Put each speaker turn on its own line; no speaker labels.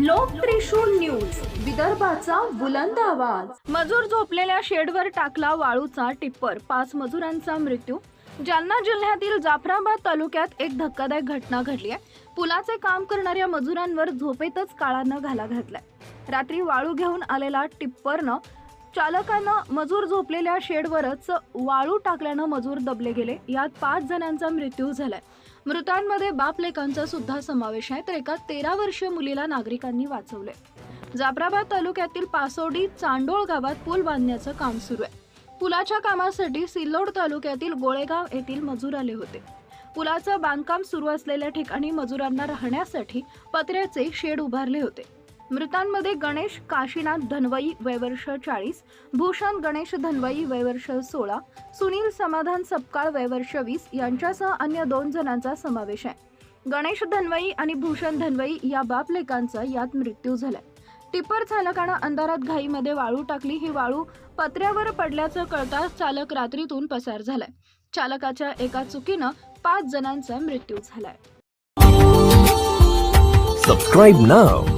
लोक त्रिशूळ न्यूज विदर्भाचा बुलंद आवाज. मजूर झोपलेल्या शेडवर टाकला वाळूचा टिप्पर. पाच मजुरांचा मृत्यू. जालना जिल्ह्यातील जाफराबाद तालुक्यात एक धक्कादायक घटना घडली आहे. पुलाचे काम करणाऱ्या मजुरांवर झोपेतच काळानं घाला घातलाय. रात्री वाळू घेऊन आलेला टिप्परनं चालकानं मजूर झोपलेल्या शेडवरच वाळू टाकल्यानं मजूर दबले गेले. यात पाच जणांचा मृत्यू झालाय. मृतांमध्ये बापलेकांचा सुद्धा समावेश आहे तर एका तेरा वर्षीय मुलीला नागरिकांनी वाचवले जाफराबाद तालुक्यातील पासोडी चांडोळ गावात पूल बांधण्याचं काम सुरू आहे. पुलाच्या कामासाठी सिल्लोड तालुक्यातील गोळेगाव येथील मजूर आले होते. पुलाचं बांधकाम सुरू असलेल्या ठिकाणी मजुरांना राहण्यासाठी पत्र्याचे शेड उभारले होते. मृतांमध्ये गणेश काशीनाथ धनवई वयवर्ष चाळीस भूषण गणेश धनवई वयवर्ष सोळा सुनील समाधान सपकाळ वयवर्ष वीस यांच्यासह अन्य दोन जणांचा समावेश आहे. गणेश धनवई आणि भूषण धनवई या बापलेकांचा यात मृत्यू झालाय. टिप्पर चालकानं अंधारात घाईमध्ये वाळू टाकली. ही वाळू पत्र्यावर पडल्याचं कळताच चालक रात्रीतून पसार झालाय. चालकाच्या एका चुकीनं पाच जणांचा मृत्यू झालाय.
Subscribe now.